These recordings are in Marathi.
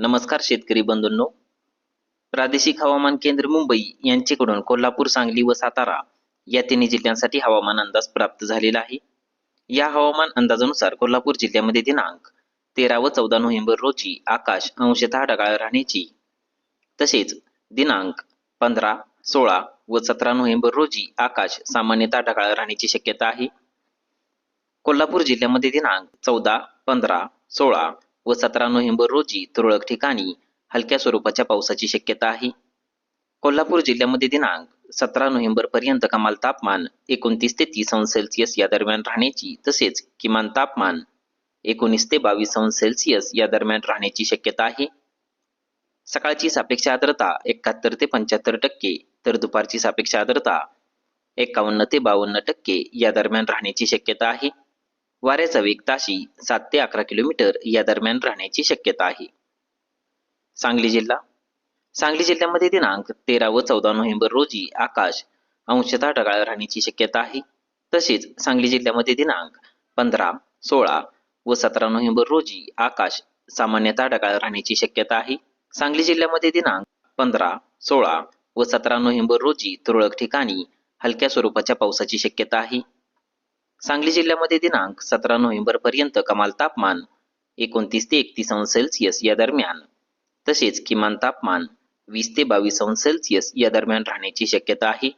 नमस्कार शेतकरी बंधूंनो. प्रादेशिक हवामान केंद्र मुंबई यांच्याकडून कोल्हापूर सांगली व सातारा या तिन्ही जिल्ह्यांसाठी हवामान अंदाज प्राप्त झालेला आहे. या हवामान अंदाजानुसार कोल्हापूर जिल्ह्यामध्ये दिनांक तेरा व चौदा नोव्हेंबर रोजी आकाश अंशतः ढगाळ राहण्याची. तसेच दिनांक पंधरा सोळा व सतरा नोव्हेंबर रोजी आकाश सामान्यतः ढगाळ राहण्याची शक्यता आहे. कोल्हापूर जिल्ह्यामध्ये दिनांक चौदा पंधरा सोळा व सतरा नोव्हेंबर रोजी तुरळक ठिकाणी हलक्या स्वरूपाच्या पावसाची शक्यता आहे. कोल्हापूर जिल्ह्यामध्ये दिनांक सतरा नोव्हेंबर पर्यंत कमाल तापमान एकोणतीस ते तीस अंश सेल्सिअस या दरम्यान राहण्याची तसेच किमान तापमान एकोणीस ते बावीस अंश सेल्सिअस या दरम्यान राहण्याची शक्यता आहे. सकाळची सापेक्ष आर्द्रता एकाहत्तर ते पंच्याहत्तर टक्के तर दुपारची सापेक्ष आर्द्रता एकावन्न ते बावन्न टक्के या दरम्यान राहण्याची शक्यता आहे. वाऱ्याचा वेग ताशी सात ते अकरा किलोमीटर या दरम्यान राहण्याची शक्यता आहे. सांगली जिल्हा. सांगली जिल्ह्यामध्ये दिनांक तेरा व चौदा नोव्हेंबर रोजी आकाश अंशतः ढगाळ राहण्याची शक्यता आहे. तसेच सांगली जिल्ह्यामध्ये दिनांक पंधरा सोळा व सतरा नोव्हेंबर रोजी आकाश सामान्यतः ढगाळ राहण्याची शक्यता आहे. सांगली जिल्ह्यामध्ये दिनांक पंधरा सोळा व सतरा नोव्हेंबर रोजी तुरळक ठिकाणी हलक्या स्वरूपाच्या पावसाची शक्यता आहे. सांगली जिल्ह्यामध्ये दिनांक सतरा नोव्हेंबर पर्यंत कमाल तापमान एकोणतीस ते एकतीस अंश सेल्सिअस या दरम्यान तसेच किमान तापमान वीस ते बावीस अंश सेल्सिअस या दरम्यान राहण्याची शक्यता आहे.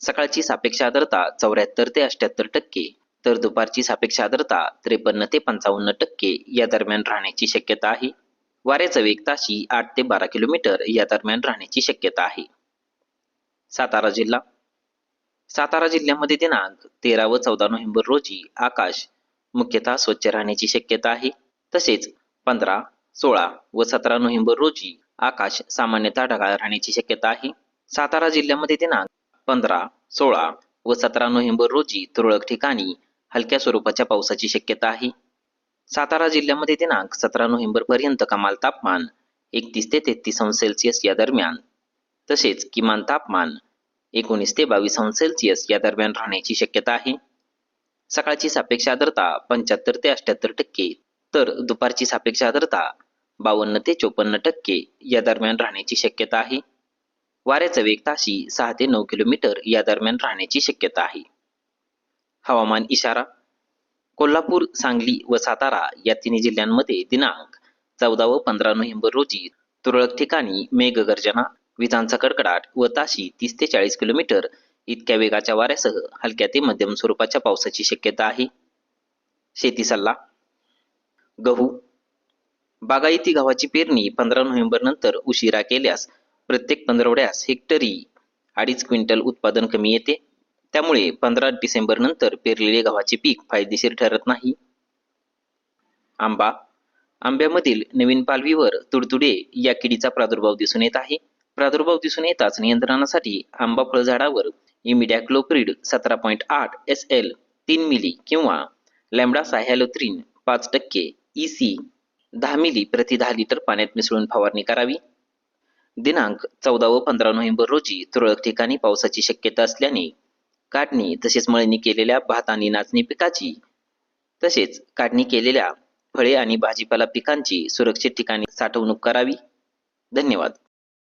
सकाळची सापेक्ष आर्द्रता चौऱ्याहत्तर ते अठ्याहत्तर टक्के तर दुपारची सापेक्ष आर्द्रता त्रेपन्न ते पंचावन्न टक्के या दरम्यान राहण्याची शक्यता आहे. वाऱ्याचा वेग ताशी आठ ते बारा किलोमीटर या दरम्यान राहण्याची शक्यता आहे. सातारा जिल्हा सातारा जिल्ह्यामध्ये दिनांक तेरा व चौदा नोव्हेंबर रोजी आकाश मुख्यतः स्वच्छ राहण्याची शक्यता आहे. तसेच पंधरा सोळा व सतरा नोव्हेंबर रोजी आकाश सामान्यतः ढगाळ राहण्याची शक्यता आहे. सातारा जिल्ह्यामध्ये दिनांक पंधरा सोळा व सतरा नोव्हेंबर रोजी तुरळक ठिकाणी हलक्या स्वरूपाच्या पावसाची शक्यता आहे. सातारा जिल्ह्यामध्ये दिनांक सतरा नोव्हेंबर पर्यंत कमाल तापमान एकतीस ते तेहतीस अंश सेल्सिअस या दरम्यान तसेच किमान तापमान एकोणीस ते बावीस अंश सेल्सिअस या दरम्यान राहण्याची शक्यता आहे. सकाळची सापेक्ष आर्द्रता पंच्याहत्तर ते अठ्याहत्तर टक्के तर दुपारची सापेक्ष आर्द्रता बावन्न ते चोपन्न टक्के या दरम्यान राहण्याची शक्यता आहे. वाऱ्याचा वेग ताशी सहा ते नऊ किलोमीटर या दरम्यान राहण्याची शक्यता आहे. हवामान इशारा कोल्हापूर सांगली व सातारा या तिन्ही जिल्ह्यांमध्ये दिनांक चौदा व पंधरा नोव्हेंबर रोजी तुरळक ठिकाणी मेघगर्जना विजांचा कडकडाट व ताशी तीस ते चाळीस किलोमीटर इतक्या वेगाच्या वाऱ्यासह हलक्या ते मध्यम स्वरूपाच्या पावसाची शक्यता आहे. शेती सल्ला. गहू. बागायती गव्हाची पेरणी पंधरा नोव्हेंबर नंतर उशिरा केल्यास प्रत्येक पंधरवड्यास हेक्टरी अडीच क्विंटल उत्पादन कमी येते. त्यामुळे पंधरा डिसेंबर नंतर पेरलेले गव्हाचे पीक फायदेशीर ठरत नाही. आंबा. आंब्यामधील नवीन पालवीवर तुडतुडे या किडीचा प्रादुर्भाव दिसून येत आहे. प्रादुर्भाव दिसून येताच नियंत्रणासाठी आंबा फळझाडावर इमिडॅक्लोप्रिड सतरा पॉईंट आठ एस एल तीन मिली किंवा लॅम्बडा सायहॅलोथ्रीन पाच टक्के ई सी दहा मिली प्रति दहा लिटर पाण्यात मिसळून फवारणी करावी. दिनांक चौदा व पंधरा नोव्हेंबर रोजी तुरळक ठिकाणी पावसाची शक्यता असल्याने काढणी तसेच मळणी केलेल्या भात आणि नाचणी पिकाची तसेच काढणी केलेल्या फळे आणि भाजीपाला पिकांची सुरक्षित ठिकाणी साठवणूक करावी. धन्यवाद.